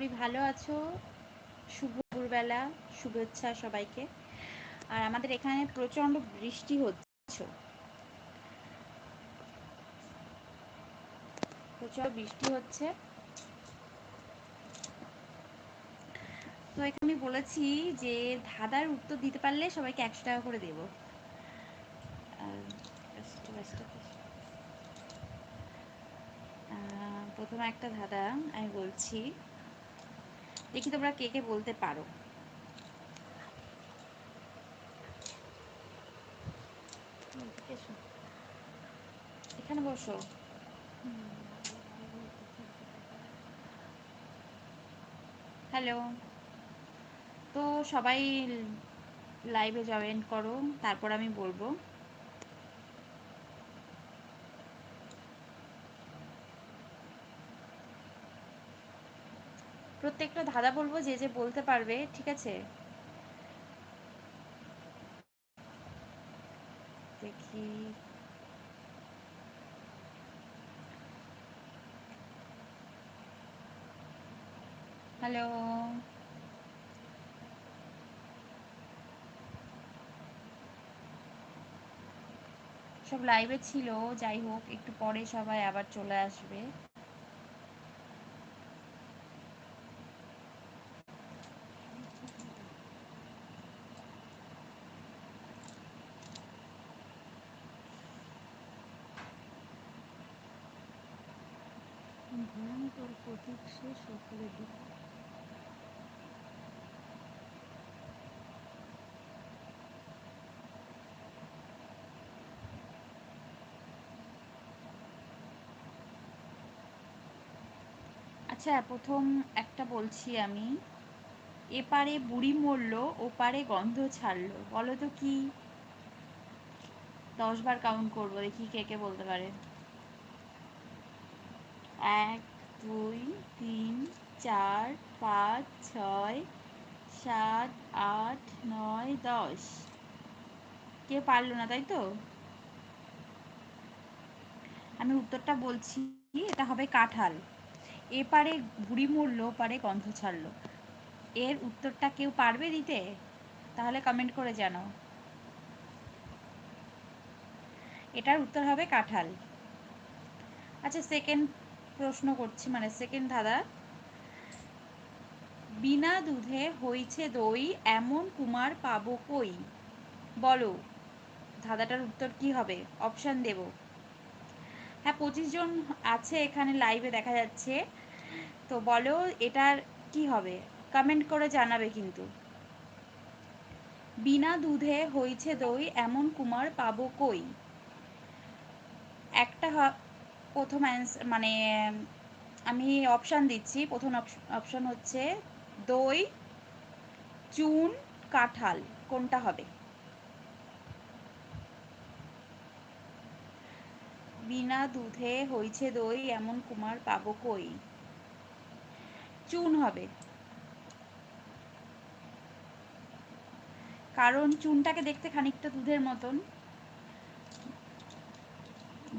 করি ভালো আছো। শুভ দুপুরবেলা, শুভেচ্ছা সবাইকে। আর আমাদের এখানে প্রচণ্ড বৃষ্টি হচ্ছে। প্রচণ্ড বৃষ্টি হচ্ছে। তো এখানে আমি বলেছি যে ধাঁধার উত্তর দিতে পারলে সবাইকে একশো টাকা করে দেবো। প্রথমে একটা ধাঁধা আমি বলছি। দেখি তোমরা কে কে বলতে পারো। এখানে বসো। হ্যালো। তো সবাই লাইভে জয়েন করো, তারপর আমি বলব। প্রত্যেকটা ধাঁধা বলব, যে যে বলতে পারবে, ঠিক আছে? দেখি। হ্যালো। সব লাইভে ছিল, যাই হোক, একটু পরে সবাই আবার চলে আসবে ভয়ঙ্কর প্রতীক সে সকলে দিক আচ্ছা প্রথম একটা বলছি আমি। এপারে বুড়ি মরল, ওপারে গন্ধ ছাড়লো। বলো তো কি? দশ বার কাউন্ট করব, দেখি কে কে বলতে পারে। এক, দুই, তিন, চার, পাঁচ, ছয়, সাত, আট, নয়, দশ। কে পারল না, তাই তো? আমি উত্তরটা বলছি, এটা হবে কাঁঠাল। এপারে বুড়ি মরলো পারে গন্ধ ছাড়লো। এর উত্তরটা কেউ পারবে দিতে? তাহলে কমেন্ট করে জানাও। এটার উত্তর হবে কাঁঠাল। আচ্ছা সেকেন্ড প্রশ্ন করছি মানে সেকেন্ড ধাঁধা। বিনা দুধে হইছে দই, এমন কুমার পাবো কই? বলো, ধাঁধাটার উত্তর কি হবে? অপশান দেব। হ্যাঁ পঁচিশ জন আছে এখানে লাইভে দেখা যাচ্ছে। তো বলো এটার কি হবে? কমেন্ট করে জানাবে কিন্তু। বিনা দুধে হইছে দই, এমন কুমার পাবো কই? একটা প্রথম মানে আমি অপশান দিচ্ছি। প্রথম অপশান হচ্ছে দই, চুন, কাঁঠাল। কোনটা হবে? বিনা দুধে হইছে দই, এমন কুমার পাবো কই? চুন হবে। কারণ চুনটাকে দেখতে খানিকটা দুধের মতন।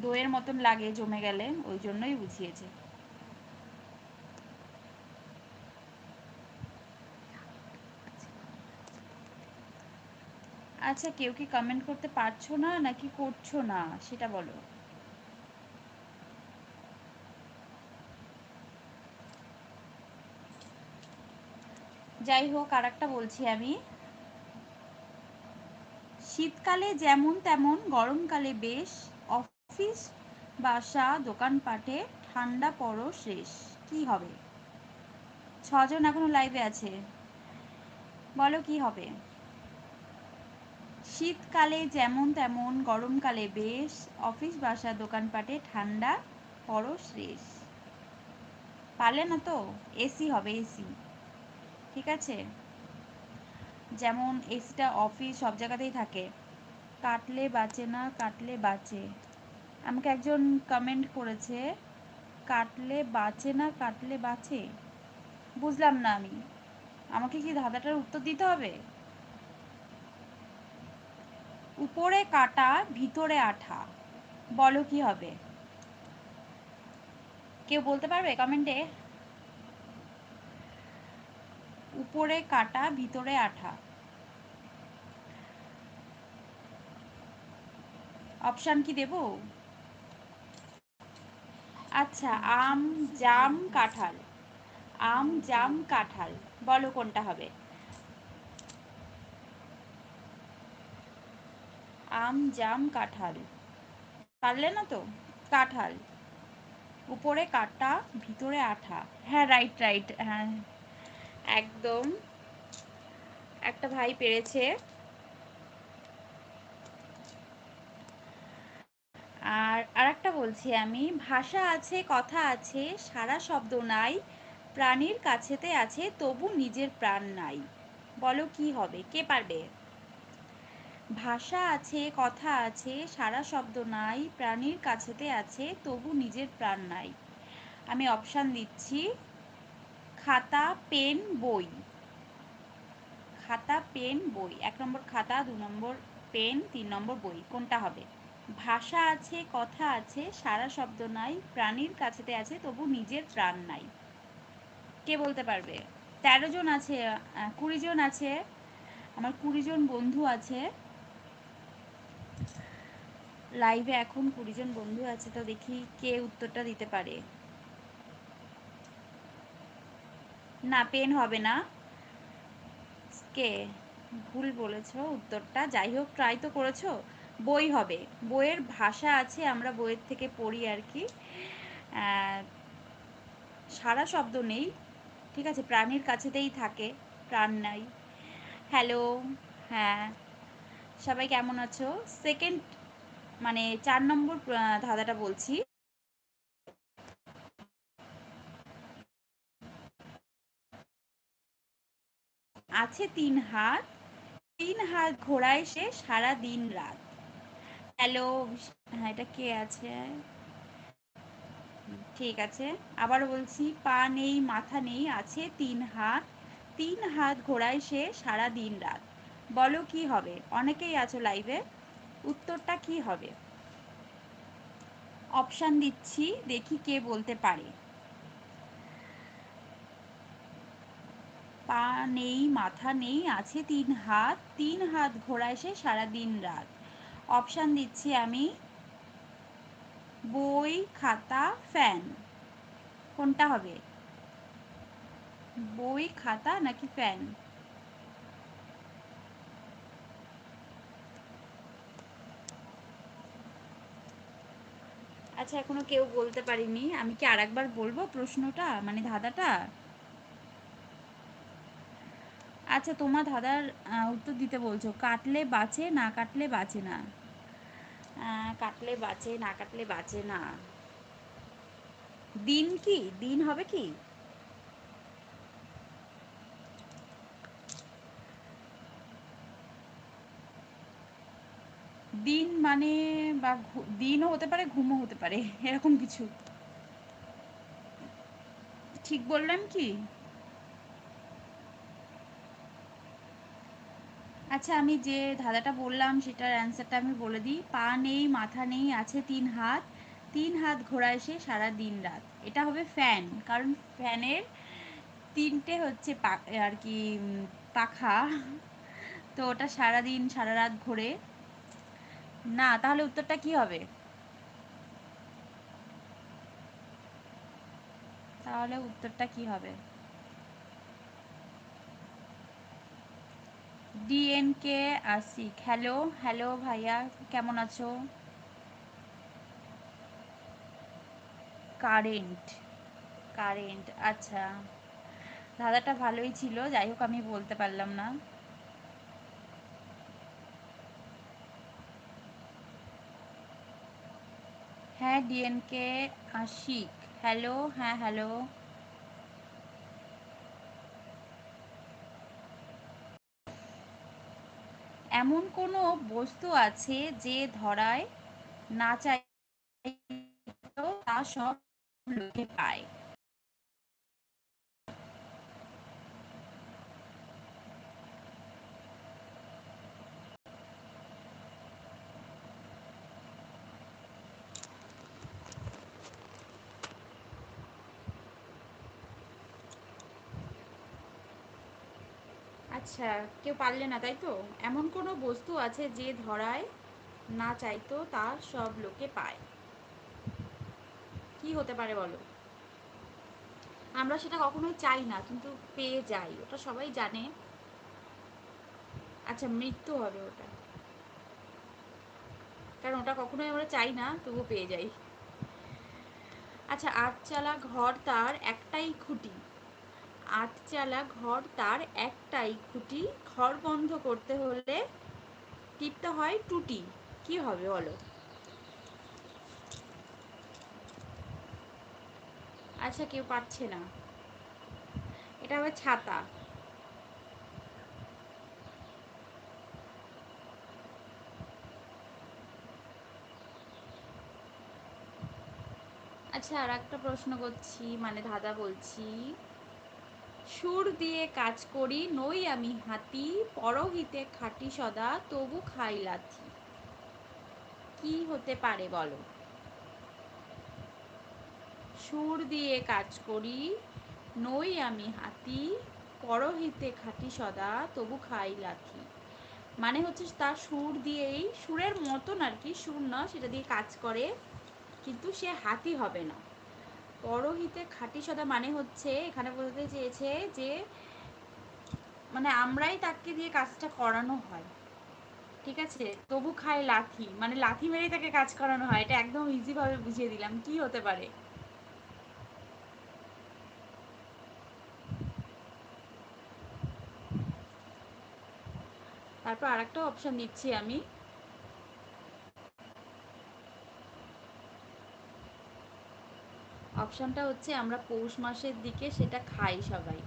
দইয়ের মতন লাগে, জমে গেলে, ওই জন্যই বুঝিয়েছে। আচ্ছা কেউ কি কমেন্ট করতে পারছ না নাকি করছ না? সেটা বলো। যাই হোক আর একটা বলছি আমি। শীতকালে যেমন তেমন গরমকালে বেশ অফিস, বাসা, দোকানপাটে ঠান্ডা পড়ো শেষ। কি হবে? ছজন এখনও লাইভে আছে। বলো কি হবে? শীতকালে যেমন তেমন গরমকালে বেশ অফিস, বাসা, দোকানপাটে ঠান্ডা পড়ো শেষ। পারলে না তো? এসি হবে এসি ঠিক আছে? যেমন এসিটা অফিস সব জায়গাতেই থাকে। কাটলে বাঁচে না, কাটলে বাঁচে। আমাকে একজন কমেন্ট করেছে, কাটলে বাঁচে না, কাটলে বাঁচে? বুঝলাম না আমি। আমাকে কি ধাঁধাটার উত্তর দিতে হবে? উপরে কাটা, ভিতরে আঠা। বলো কি হবে? কেউ বলতে পারবে কমেন্টে উপরে কাটা, ভিতরে আঠা। অপশান কি দেব? আচ্ছা আম, জাম, কাঁঠাল। আম, জাম, কাঁঠাল। বলো কোনটা হবে? আম, জাম, কাঁঠাল। পারলে না তো? কাঁঠাল। উপরে কাটা, ভিতরে আঠা। হ্যাঁ রাইট রাইট হ্যাঁ। একদম। একটা ভাই পেরেছে। আর আরেকটা বলছি আমি, ভাষা আছে, কথা আছে, সারা শব্দ নাই, প্রাণীর কাছেতে আছে, তবু নিজের প্রাণ নাই। বলো কি হবে? কে পারবে? ভাষা আছে, কথা আছে, সারা শব্দ নাই, প্রাণীর কাছেতে আছে, তবু নিজের প্রাণ নাই। আমি অপশান দিচ্ছি খাতা, পেন, বই। খাতা, পেন, বই। এক নম্বর খাতা, দু নম্বর পেন, তিন নম্বর বই। কোনটা হবে? ভাষা আছে, কথা আছে, সারা শব্দ নাই, প্রাণীর কাছেতে আছে, তবু নিজের প্রাণ নাই। কে বলতে পারবে? তেরো জন আছে কুড়ি জন আছে, আমার কুড়ি জন বন্ধু আছে। লাইভে এখন কুড়ি জন বন্ধু আছে, তো দেখি কে উত্তরটা দিতে পারে। না, পেন হবে না। কে? ভুল বলেছ উত্তরটা। যাই হোক ট্রাই তো করেছ। বই হবে। বইয়ের ভাষা আছে, আমরা বইয়ের থেকে পড়ি আর কি। সারা শব্দ নেই। ঠিক আছে, প্রাণীর কাছেতেই থাকে, প্রাণ নাই। হ্যালো হ্যাঁ। সবাই কেমন আছো? সেকেন্ড মানে চার নম্বর ধাঁধাটা বলছি। আছে তিন হাত। তিন হাত ঘোড়ায় সে সারা দিন রাত। হ্যালো হ্যাঁ এটা কে আছে? ঠিক আছে আবার বলছি, পা নেই, মাথা নেই, আছে তিন হাত। তিন হাত ঘোড়ায় সে সারা দিন রাত। বলো কি হবে? অনেকেই আছো লাইভে। উত্তরটা কি হবে? অপশান দিচ্ছি, দেখি কে বলতে পারে। পা নেই, মাথা নেই, আছে তিন হাত তিন হাত ঘোরায় সে সারাদিন রাত। অপশান দিচ্ছি আমি বই, খাতা ফ্যান কোনটা হবে? বই, খাতা নাকি ফ্যান আচ্ছা এখনও কেউ বলতে পারিনি। আমি কি আরেকবার বলব প্রশ্নটা মানে ধাঁধাটা? আচ্ছা তোমার ধাঁধার উত্তর দিতে বলছো। কাটলে বাঁচে, না কাটলে বাঁচে না? কাটলে বাঁচে, না কাটলে বাঁচে না। দিন কি? দিন হবে কি? দিন মানে বা দিনও হতে পারে, ঘুমও হতে পারে, এরকম কিছু। ঠিক বললাম কি? আচ্ছা আমি যে ধাঁধাটা বললাম সেটার অ্যান্সারটা আমি বলে দিই। পা নেই, মাথা নেই, আছে তিন হাত। তিন হাত ঘোরা এসে সারা দিন রাত। এটা হবে ফ্যান কারণ ফ্যানের তিনটে হচ্ছে আর কি পাখা। তো ওটা সারা দিন, সারা রাত ঘোরে। না, তাহলে উত্তরটা কি হবে? তাহলে উত্তরটা কি হবে? ডিএনকে আসিক হ্যালো হ্যালো ভাইয়া, কেমন আছো? কারেন্ট কারেন্ট আচ্ছা। দাদাটা ভালোই ছিল, যাই হোক আমি বলতে পারলাম না। হ্যাঁ ডিএনকে আশিক হ্যালো হ্যাঁ হ্যালো এমন কোনো বস্তু আছে যে ধরায় না চাই তা সব লোকে পায়। আচ্ছা কেউ পারলে না, তাই তো? এমন কোনো বস্তু আছে যে ধরায় না চাইতো তার সব লোকে পায়। কি হতে পারে বলো? আমরা সেটা কখনোই চাই না, কিন্তু পেয়ে যাই, ওটা সবাই জানে। আচ্ছা মৃত্যু হবে ওটা। কারণ ওটা কখনোই আমরা চাই না তবু পেয়ে যাই। আচ্ছা আটচালা ঘর তার একটাই খুঁটি। আটচালা ঘর তার একটাই খুঁটি। ঘর বন্ধ করতে হলে টিপতে হয় টুটি। কি হবে বলো? আচ্ছা কেউ পাচ্ছে না। এটা হবে ছাতা। আচ্ছা আর একটা প্রশ্ন করছি মানে দাদা বলছি। সুর দিয়ে কাজ করি, নই আমি হাতি, পরহিতে খাটি সদা, তবু খাই লাথি। কি হতে পারে বলো? সুর দিয়ে কাজ করি, নই আমি হাতি, পরহিতে খাটি সদা, তবু খাই লাথি। মানে হচ্ছে তার সুর দিয়েই, সুরের মতন আর কি, সুর না সেটা দিয়ে কাজ করে, কিন্তু সে হাতি হবে না। পরহিতে খাঁটি সদা মানে হচ্ছে, এখানে বলতে চেয়েছে যে মানে আমরাই তাকে দিয়ে কাজটা করানো হয়। ঠিক আছে? তবু খায় লাথি। মানে লাথি মেরেই তাকে কাজ করানো হয়। এটা একদম ইজি ভাবে বুঝিয়ে দিলাম। কি হতে পারে? তারপর আরেকটা অপশন দিচ্ছি আমি। অপশনটা হচ্ছে আমরা পৌষ মাসের দিকে সেটা খাই সবাই।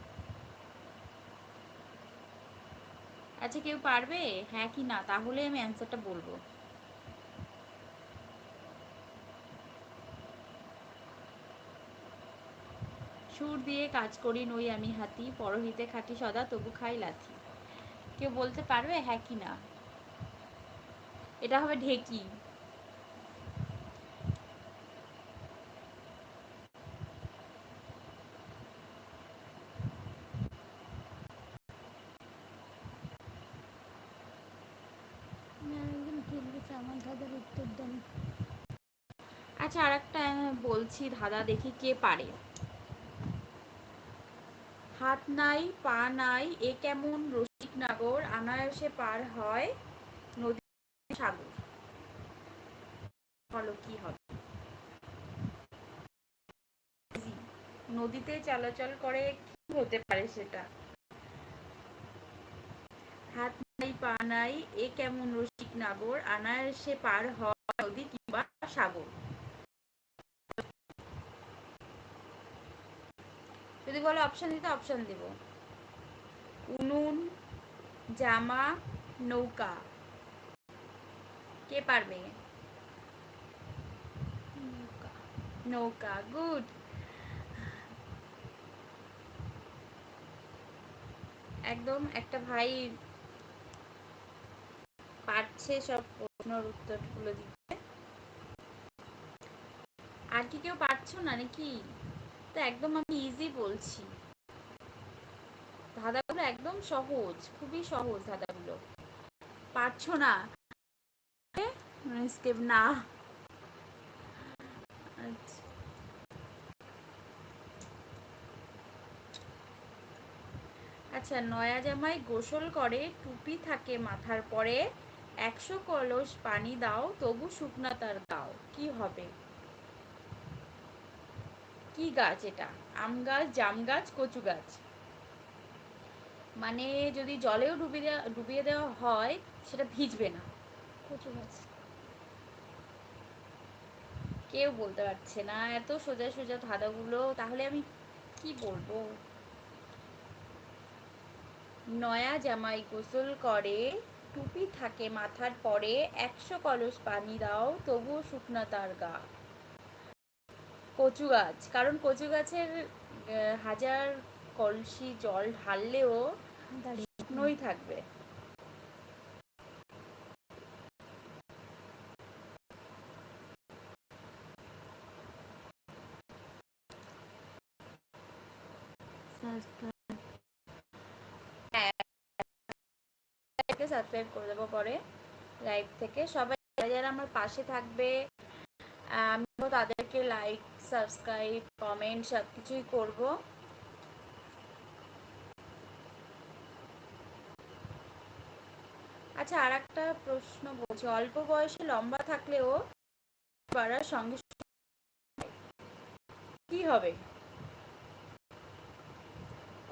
আচ্ছা কেউ পারবে? হ্যাঁ কি না, তাহলে আমি অ্যান্সারটা বলব। সুর দিয়ে কাজ করি নই আমি হাতি, পরহিতে খাটি সদা, তবু খাই লাথি। কেউ বলতে পারবে? হ্যাঁ কি না? এটা হবে ঢেকি একজন কি লিখেছে আমার দাদার উত্তর দেন আচ্ছা আর একটা বলছি, ধাঁধা দেখি কে পারে। হাত নাই, পা নাই, এ কেমন রসিক নাগর অনায়াসে পার হয় নদী সাগর। কি হবে? নদীতে চলাচল করে কি হতে পারে সেটা? হাত নাই, পা নাই, এ কেমন রসিক নাগর অনায়াসে পার হয় নদী কিংবা সাগর। যদি বলো অপশন দিতে অপশন দেব। উনুন, জামা, নৌকা। কে পারবে? নৌকা। গুড একদম একটা ভাই পারছে সব প্রশ্নের উত্তরগুলো দিতে। আর কি কেউ পারছ না নাকি? তো একদম আমি ইজি বলছি। ধাঁধাগুলো একদম সহজ, খুবই সহজ ধাঁধাগুলো। পারছ না? স্কেপ না। আচ্ছা। আচ্ছা নয়া জামাই গোসল করে, টুপি থাকে মাথার পরে। একশো কলস পানি দাও, তবু শুকনা তার গাও কি হবে? কি গাছ এটা? আম গাছ জাম গাছ কচু গাছ? মানে যদি জলেও ডুবিয়ে দেওয়া ডুবিয়ে দেওয়া হয় সেটা ভিজবে না। কচু গাছ। কেউ বলতে পারছে না। এত সোজা সোজা ধাঁধাগুলো তাহলে আমি কি বলব? নয়া জামাই গোসল করে টুপি থাকে মাথার পরে একশো কলস পানি দাও তবুও শুকনা তার গা। কচু গাছ। কারণ কচু গাছের হাজার কলসি জল ঢাললেও শুকনোই থাকবে। সাবস্ক্রাইব। করে দেবো পরে লাইভ থেকে। সবাই যারা যারা আমার পাশে থাকবে আমিও তাদেরকে লাইক সাবস্ক্রাইব, কমেন্ট সব কিছুই করব। আচ্ছা আর একটা প্রশ্ন বলছি। অল্প বয়সে লম্বা থাকলেও বাড়ার সঙ্গে কি হবে?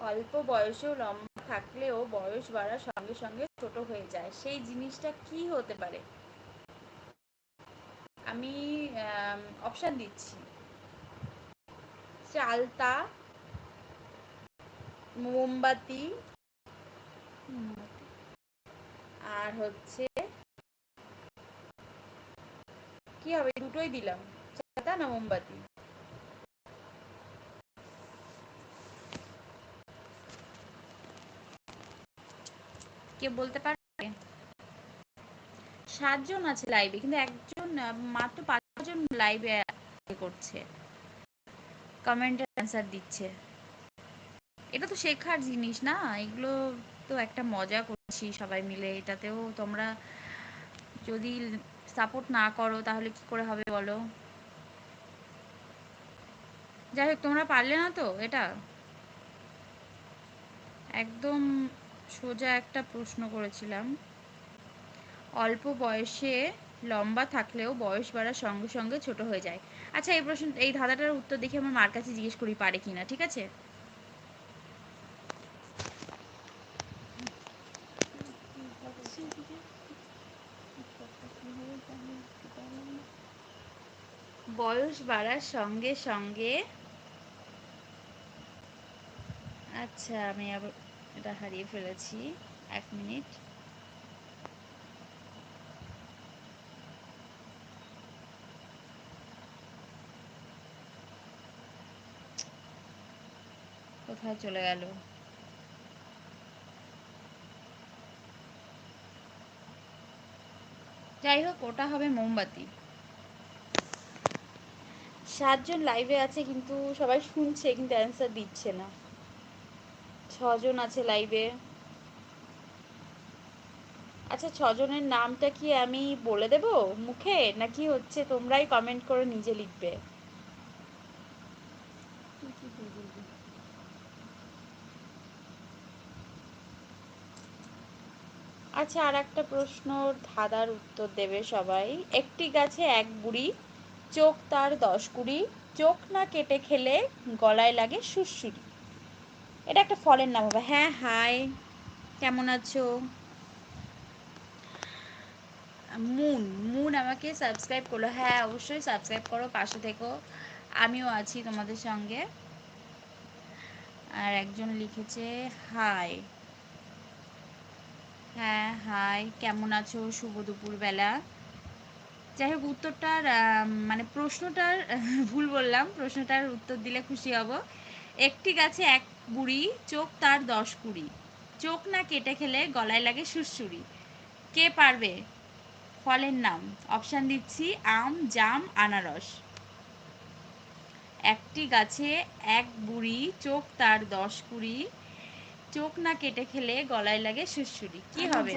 অল্প বয়সেও লম্বা থাকলেও বয়স বাড়ার সঙ্গে সঙ্গে ছোট হয়ে যায়। সেই জিনিসটা কি হতে পারে? আমি অপশান দিচ্ছি। চালতা, মোমবাতি, আর হচ্ছে কি হবে? দুটোই দিলাম। চালতা না মোমবাতি? কে বলতে পারবে? সাতজন আছে লাইভে কিন্তু একজন, মাত্র পাঁচজন লাইভে করছে। কমেন্টের অ্যান্সার দিচ্ছে। এটা তো শেখার জিনিস না, এগুলো তো একটা মজা করছি সবাই মিলে, এটাতেও তোমরা যদি সাপোর্ট না করো তাহলে কি করে হবে বলো? যাই হোক, তোমরা পারলে না তো এটা? একদম সোজা একটা প্রশ্ন করেছিলাম। অল্প বয়সে লম্বা থাকলেও বয়স বাড়ার সঙ্গে সঙ্গে ছোট হয়ে যায়। আচ্ছা এই প্রশ্ন, এই ধাঁধাটার উত্তর দেখে আমার মার কাছে জিজ্ঞেস করি পারে কিনা, ঠিক আছে? বয়স বাড়ার সঙ্গে সঙ্গে আচ্ছা আমি আবার এটা হারিয়ে ফেলেছি, এক মিনিট। কোথায় চলে গেল? যাই হোক, ওটা হবে মোমবাতি। সাতজন লাইভে আছে, কিন্তু সবাই শুনছে, কিন্তু অ্যান্সার দিচ্ছে না। ছজন আছে লাইভে আচ্ছা ছজনের নামটা কি আমি বলে দেব মুখে? নাকি হচ্ছে তোমরাই কমেন্ট করে নিজে লিখবে? আচ্ছা আর একটা প্রশ্ন ধাঁধার উত্তর দেবে সবাই। একটি গাছে এক বুড়ি চোখ তার দশ কুড়ি চোখ না কেটে খেলে গলায় লাগে সুরসুরি এটা একটা ফলের নাম হবে। হ্যাঁ হাই, কেমন আছো? মুন মুন আমাকে সাবস্ক্রাইব করল। হ্যাঁ অবশ্যই সাবস্ক্রাইব করো, পাশে থেকো। আমিও আছি তোমাদের সঙ্গে। আর একজন লিখেছে, হাই। হ্যাঁ হাই কেমন আছো? শুভ দুপুরবেলা। যাই হোক, উত্তরটার মানে প্রশ্নটার, ভুল বললাম, প্রশ্নটার উত্তর দিলে খুশি হব। একটি গাছে এক বুড়ি, চোখ তার দশ কুড়ি। চোখ না কেটে খেলে গলায় লাগে সুরসুরি কে পারবে? ফলের নাম। অপশান দিচ্ছি, আম, জাম, আনারস। একটি গাছে এক বুড়ি, চোখ তার দশ কুড়ি। চোখ না কেটে খেলে গলায় লাগে সুরসুরি কি হবে?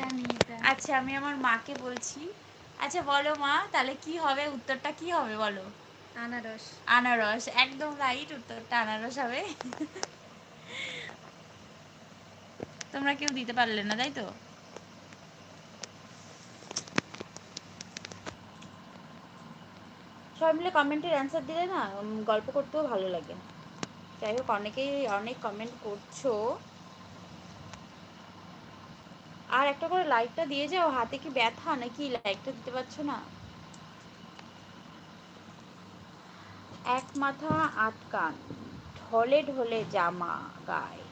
আচ্ছা আমি আমার মাকে বলছি। আচ্ছা বলো মা তাহলে কি হবে? উত্তরটা কি হবে বলো? আনারস। আনারস একদম রাইট উত্তরটা আনারস হবে। তোমরা কেউ দিতে পারলে না তাই তো? সবাই মিলে কমেন্টের অ্যান্সার দিলে না গল্প করতেও ভালো লাগে। যাই হোক অনেকেই অনেক কমেন্ট করছ। আর একটা করে লাইকটা দিয়ে যাও, হাতে কি ব্যথা নাকি লাইকটা দিতে পারছ না? এক মাথা আটকান ঢলে ঢলে জামা গায়ে।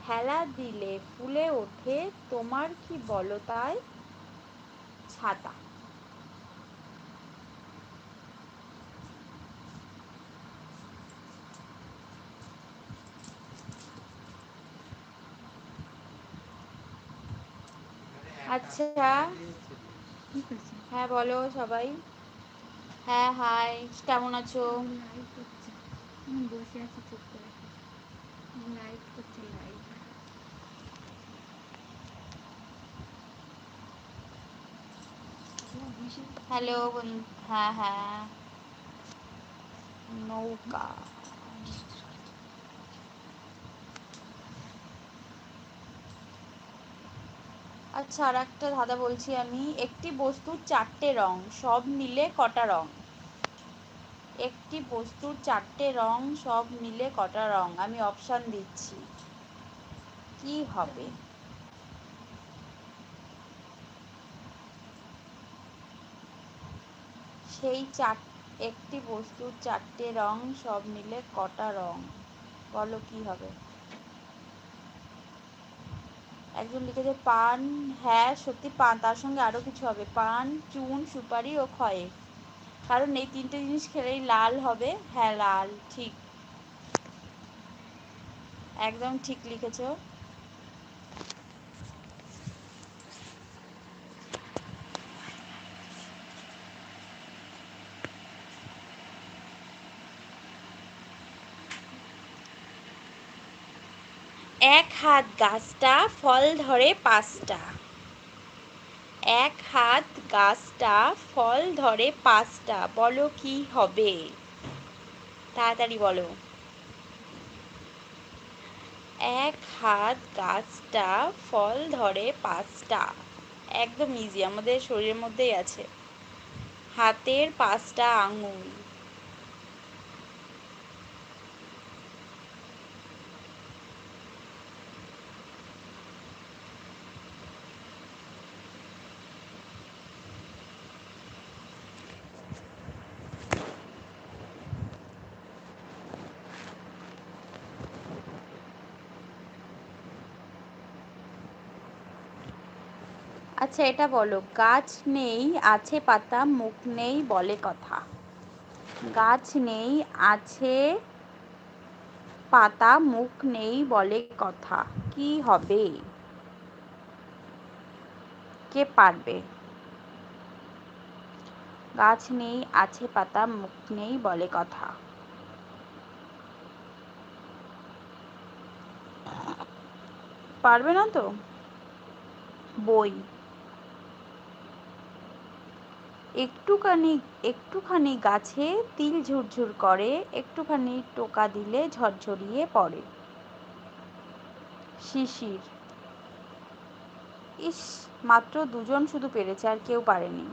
ফেলা দিলে ফুলে ওঠে, তোমার কি বলো তাই? ছাতা। আচ্ছা। হ্যাঁ বলো সবাই। হ্যাঁ হাই কেমন আছো? হ্যালো হ্যাঁ হ্যাঁ। নৌকা। আচ্ছা আর একটা ধাঁধা বলছি আমি। একটি বস্তুর চারটে রং, সব মিলে কটা রং? একটি বস্তুর চারটে রং, সব মিলে কটা রং? আমি অপশান দিচ্ছি। কি হবে? সেই চার, একটি বস্তুর চারটে রং, সব মিলে কটা রং? বলো কি হবে? একজন লিখেছে, পান হ্যাঁ সত্যি পান, তার সঙ্গে আরও কিছু হবে। পান, চুন, সুপারি ও খয়ে কারণ এই তিনটে জিনিস খেলেই লাল হবে। হ্যাঁ লাল, ঠিক। একদম ঠিক লিখেছো। এক হাত গাছটা ফল ধরে পাঁচটা। এক হাত গাছটা ফল ধরে পাঁচটা, বলো কি হবে? তাড়াতাড়ি বলো। এক হাত গাছটা ফল ধরে পাঁচটা। একদম ইজি আমাদের শরীরের মধ্যেই আছে। হাতের পাঁচটা আঙুল। আচ্ছা এটা বলো। গাছ নেই, আছে পাতা, মুখ নেই বলে কথা। গাছ নেই, আছে পাতা, মুখ নেই বলে কথা। কি হবে? কে পারবে? গাছ নেই, আছে পাতা, মুখ নেই বলে কথা। পারবে না তো? বই। একটুখানি একটুখানি গাছে তিল ঝুরঝুর করে, একটুখানি টোকা দিলে ঝরঝরিয়ে পড়ে। শিশির। ইস, মাত্র দুজন শুধু পেরেছে আর কেউ পারেনি।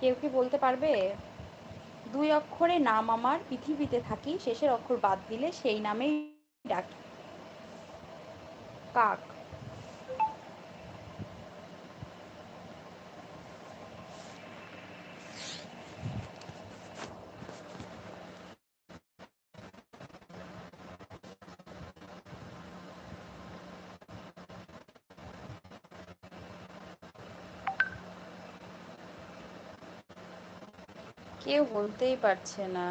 কেউ কি বলতে পারবে? দুই অক্ষরে নাম আমার, পৃথিবীতে থাকি, শেষের অক্ষর বাদ দিলে সেই নামেই ডাকি। কাক। কেউ বলতেই পারছে না।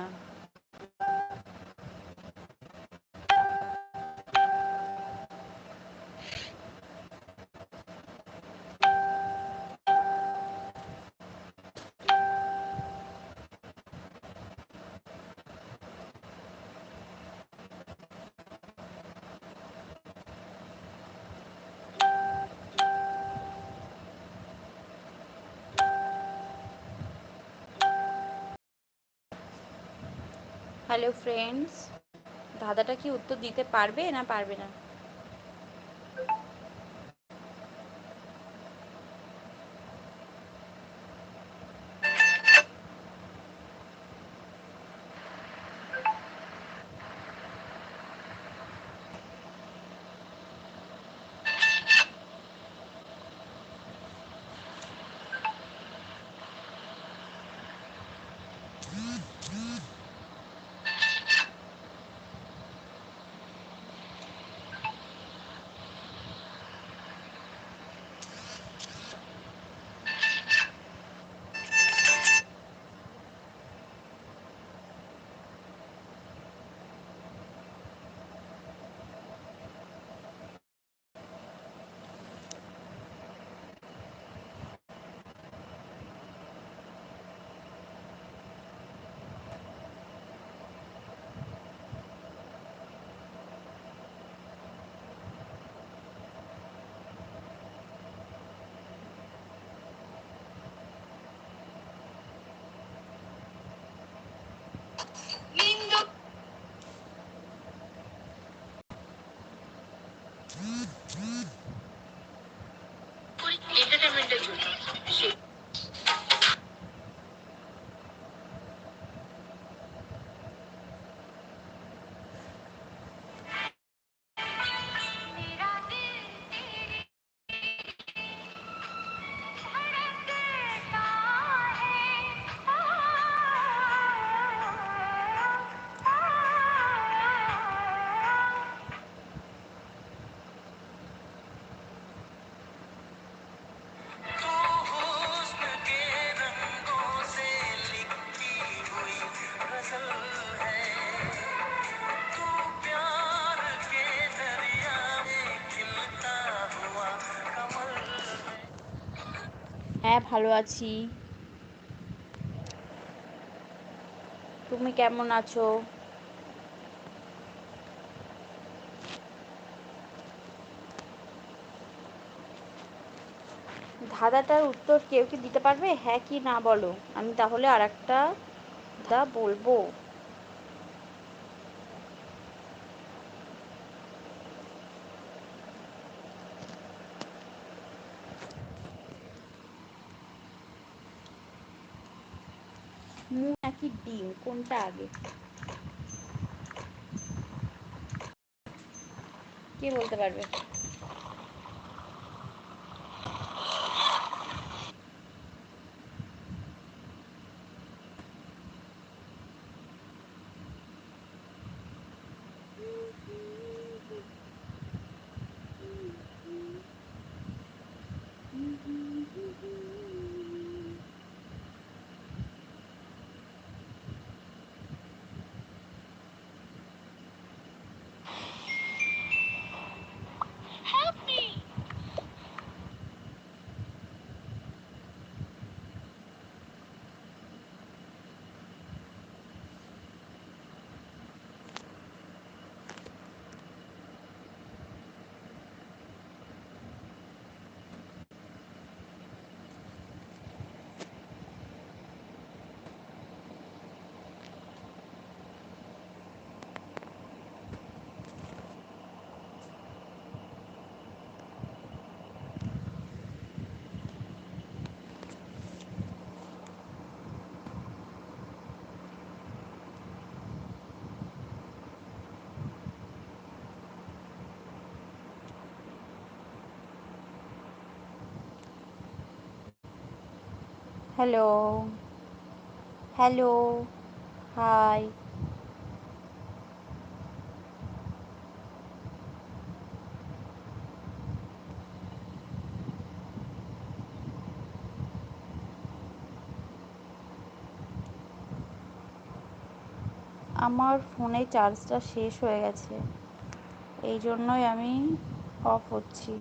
হ্যালো ফ্রেন্ডস দাদাটা কি উত্তর দিতে পারবে না পারবে না? ウィ হ্যাঁ ভালো আছি। তুমি কেমন আছো? ধাঁধাটার উত্তর কেউ কি দিতে পারবে? হ্যাঁ কি না বলো। আমি তাহলে আর একটা বলব মুখ নাকি ডিম কোনটা আগে? কে বলতে পারবে? হ্যালো হ্যালো হাই আমার ফোনে চার্জটা শেষ হয়ে গেছে। এই জন্যই আমি অফ হচ্ছি।